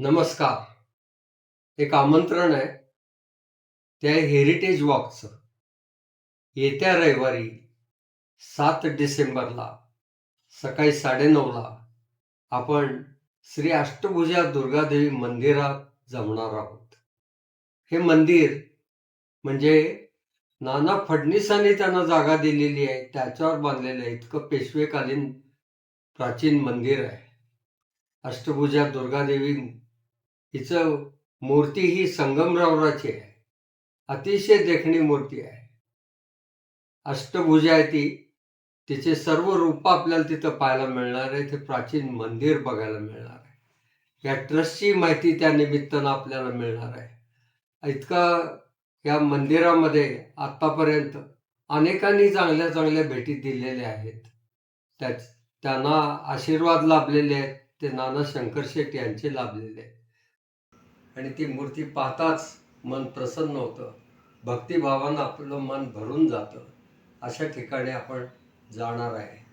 नमस्कार. एक आमंत्रण आहे. ते आहे हेरिटेज वॉकचं येत्या रविवारी सात डिसेंबरला सकाळी साडेनऊला आपण श्री अष्टभुजा दुर्गादेवी मंदिरात जमणार आहोत. हे मंदिर म्हणजे नाना फडणीसांनी त्यांना जागा दिलेली आहे. त्याच्यावर बांधलेलं आहे. इतकं पेशवेकालीन प्राचीन मंदिर आहे. अष्टभुजा दुर्गादेवी हिचं मूर्ती ही संगमरावराची आहे. अतिशय देखणी मूर्ती आहे. अष्टभुजा आहे ती. तिचे सर्व रूप आपल्याला तिथं पाहायला मिळणार आहे. ते प्राचीन मंदिर बघायला मिळणार आहे. या ट्रस्टची माहिती त्या निमित्तानं आपल्याला मिळणार आहे. इतका या मंदिरामध्ये आत्तापर्यंत अनेकांनी चांगल्या चांगल्या भेटी दिलेल्या आहेत. त्याच त्यांना आशीर्वाद लाभलेले आहेत. ते नाना शंकर शेट यांचे लाभलेले आहेत. आणि ती मूर्ती पाहताच मन प्रसन्न होतं. भक्तिभावानं आपलं मन भरून जातं. अशा ठिकाणी आपण जाणार आहे.